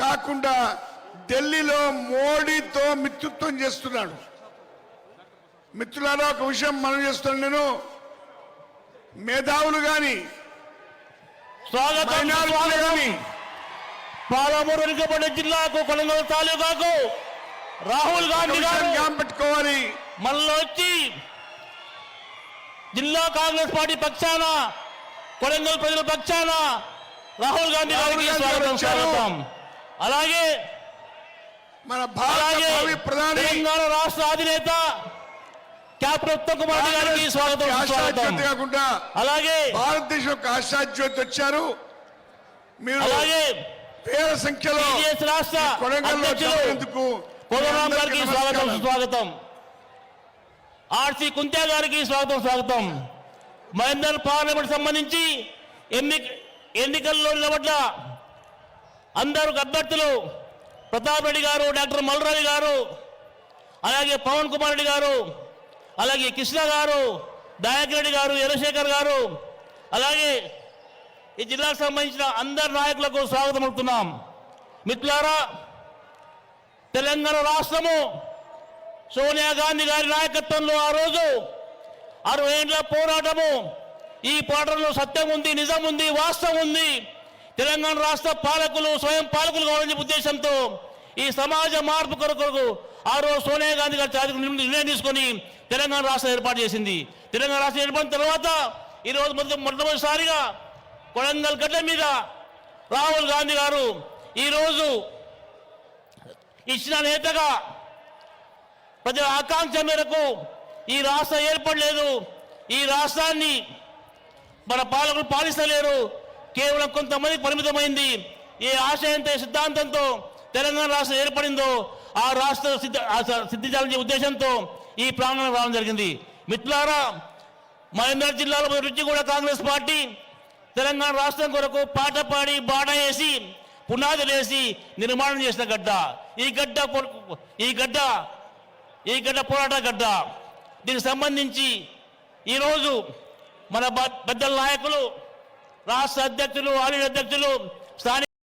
కాకుండా ఢిల్లీలో మోడీతో మిత్రుత్వం చేస్తున్నాడు. మిత్రులారా ఒక విషయం మనం చేస్తున్నాను నేను. మేధావులు కానీ స్వాగతం పాలమూరు వెనుకబడిన జిల్లాకు కొలంగల్ తాలూకాకు రాహుల్ గాంధీ గారు పెట్టుకోవాలి. మనలో వచ్చి జిల్లా కాంగ్రెస్ పార్టీ పక్షాన కొడంగల్ ప్రజల పక్షాన రాహుల్ గాంధీ గారికి. స్వాగతం. అలాగే మన భారత ప్రధాని తెలంగాణ రాష్ట్ర అధినేత క్యాప్టెన్ ఉత్తమ్ కుమార్ గారికి స్వాగతం స్వాగతం. కాకుండా అలాగే భారతదేశం యొక్క ఆశాజ్యోతి వచ్చారు. మీరు అలాగే వేల సంఖ్యలో రాష్ట్ర కొడంగల్లో చేరేందుకు కోదరాం గారికి స్వాగతం. స్వాగతం. ఆర్సి కుంత్యా గారికి స్వాగతం స్వాగతం. మహేందర్ పార్లమెంట్ సంబంధించి ఎన్నిక ఎన్నికల్లో నిలబడ్డ అందరు అభ్యర్థులు ప్రతాప్ రెడ్డి గారు డాక్టర్ మల్రావి గారు అలాగే పవన్ కుమార్ రెడ్డి గారు అలాగే కృష్ణ గారు దాయక్ రెడ్డి గారు చంద్రశేఖర్ గారు అలాగే ఈ జిల్లాకు సంబంధించిన అందరు నాయకులకు స్వాగతం అవుతున్నాం మిత్రులారా తెలంగాణ రాష్ట్రము సోనియా గాంధీ గారి నాయకత్వంలో ఆ రోజు అరవై ఏళ్ళ పోరాటము. ఈ పోరాటంలో సత్యం ఉంది నిజం ఉంది వాస్తవం ఉంది. తెలంగాణ రాష్ట్ర పాలకులు స్వయం పాలకులు కావాలనే ఉద్దేశంతో ఈ సమాజ మార్పు కొరకు ఆ రోజు సోనియా గాంధీ గారి చారిత్రక నిర్ణయం తీసుకొని తెలంగాణ రాష్ట్రం ఏర్పాటు చేసింది. తెలంగాణ రాష్ట్రం ఏర్పడిన తర్వాత ఈ రోజు మొదటి మొట్టమొదటిసారిగా కొడంగల్ గడ్డ మీద రాహుల్ గాంధీ గారు ఈరోజు ఇచ్చిన నేతగా ప్రజల ఆకాంక్ష మేరకు ఈ రాష్ట్రం ఏర్పడలేదు. ఈ రాష్ట్రాన్ని మన పాలకులు పాలిస్తలేరు. కేవలం కొంతమంది పరిమితమైంది. ఏ ఆశయంతో సిద్ధాంతంతో తెలంగాణ రాష్ట్రం ఏర్పడిందో ఆ రాష్ట్ర సిద్ధ సిద్ధించాలనే ఉద్దేశంతో ఈ ప్రాంగణం రావడం జరిగింది. మిత్రులారా మహేంద్ర జిల్లాలో నుంచి కూడా కాంగ్రెస్ పార్టీ తెలంగాణ రాష్ట్రం కొరకు పాట పాడి బాట వేసి పునాదులు వేసి నిర్మాణం చేసిన గడ్డ. ఈ గడ్డ ఈ గడ్డ ఈ గడ్డ పోరాట గడ్డ. దీనికి సంబంధించి ఈరోజు మన బ- పెద్దల నాయకులు రాష్ట్ర అధ్యక్షులు ఆర్య అధ్యక్షులు స్థానిక